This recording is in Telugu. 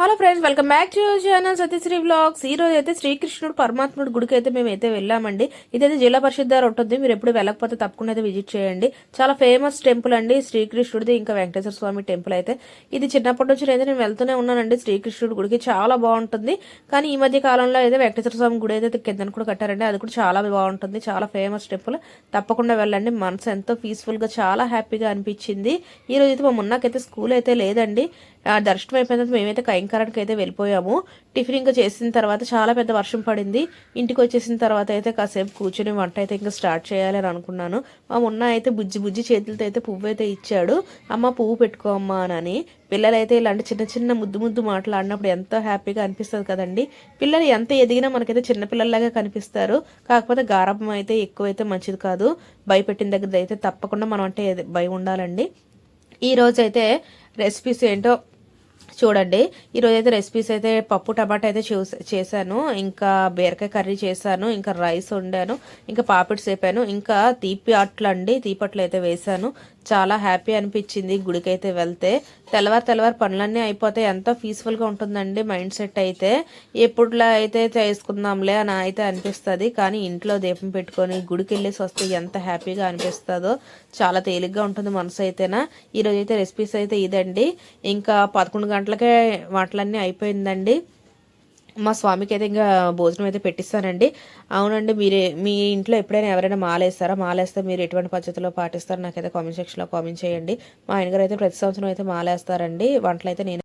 Hello friends welcome back to channel Satyasri vlogs ఈ రోజు అయితే శ్రీకృష్ణుడు పరమాత్ముడు గుడికి అయితే మేము అయితే వెళ్ళామండి. ఇదైతే జిల్లా పరిషత్ దగ్గర ఉంటుంది. మీరు ఎప్పుడు వెళ్ళకపోతే తప్పకుండా అయితే విజిట్ చేయండి. చాలా ఫేమస్ టెంపుల్ అండి శ్రీకృష్ణుడిది. ఇంకా వెంకటేశ్వర స్వామి టెంపుల్ అయితే. ఇది చిన్నప్పటి నుంచి అయితే నేను వెళ్తూనే ఉన్నానండి శ్రీకృష్ణుడి గుడికి. చాలా బాగుంటుంది. కానీ ఈ మధ్య కాలంలో అయితే వెంకటేశ్వర స్వామి గుడి అయితే కింద కూడా కట్టారండి. అది కూడా చాలా బాగుంటుంది. చాలా ఫేమస్ టెంపుల్ తప్పకుండా వెళ్ళండి. మనసు ఎంతో పీస్ఫుల్గా చాలా హ్యాపీగా అనిపించింది. ఈ రోజు అయితే మా మున్నాకైతే స్కూల్ అయితే లేదండి. దర్శనం అయిపోయిన తర్వాత మేమైతే కైంకరానికి అయితే వెళ్ళిపోయాము. టిఫిన్ ఇంకా చేసిన తర్వాత చాలా పెద్ద వర్షం పడింది. ఇంటికి వచ్చేసిన తర్వాత అయితే కాసేపు కూర్చొని వంట అయితే ఇంకా స్టార్ట్ చేయాలి అని అనుకున్నాను. మా మొన్న అయితే బుజ్జి బుజ్జి చేతులతో అయితే పువ్వు అయితే ఇచ్చాడు. అమ్మ పువ్వు పెట్టుకో అమ్మా అని పిల్లలైతే ఇలాంటి చిన్న చిన్న ముద్దు ముద్దు మాట్లాడినప్పుడు ఎంతో హ్యాపీగా అనిపిస్తుంది కదండి. పిల్లలు ఎంత ఎదిగినా మనకైతే చిన్నపిల్లల్లాగా కనిపిస్తారు. కాకపోతే గారభం అయితే ఎక్కువైతే మంచిది కాదు. భయపెట్టిన దగ్గర అయితే తప్పకుండా మనం అంటే భయం ఉండాలండి. ఈ రోజైతే రెసిపీస్ ఏంటో చూడండి ఈరోజు అయితే రెసిపీస్ అయితే పప్పు టమాటా అయితే చేశాను. ఇంకా బీరకాయ కర్రీ చేశాను ఇంకా రైస్ వండాను ఇంకా పాపిడ్స్ వేపాను ఇంకా తీపి అట్లు అండి తీపట్లు అయితే వేశాను. చాలా హ్యాపీ అనిపించింది గుడికైతే వెళ్తే. తెల్లవారు తెల్లవారు పనులన్నీ అయిపోతే ఎంతో పీస్ఫుల్గా ఉంటుందండి మైండ్ సెట్ అయితే. ఎప్పుడులా అయితే చేసుకుందాంలే అని అయితే అనిపిస్తుంది. కానీ ఇంట్లో దీపం పెట్టుకొని గుడికి వెళ్ళేసి వస్తే ఎంత హ్యాపీగా అనిపిస్తుందో చాలా తేలిగ్గా ఉంటుంది మనసు అయితేనా. ఈరోజు అయితే రెసిపీస్ అయితే ఇదండి. ఇంకా పదకొండు గంటలకే వంటలన్నీ అయిపోయిందండి. మా స్వామికి అయితే ఇంకా భోజనం అయితే పెట్టిస్తానండి. అవునండి మీరే మీ ఇంట్లో ఎప్పుడైనా ఎవరైనా మాలేస్తారా? మాలేస్తే మీరు ఎటువంటి పద్ధతిలో పాటిస్తారో? నాకైతే కామెంట్ సెక్షన్లో కామెంట్ చేయండి. మా ఆయన గారు అయితే ప్రతి సంవత్సరం అయితే మాలేస్తారండి. వంటలు అయితే నేను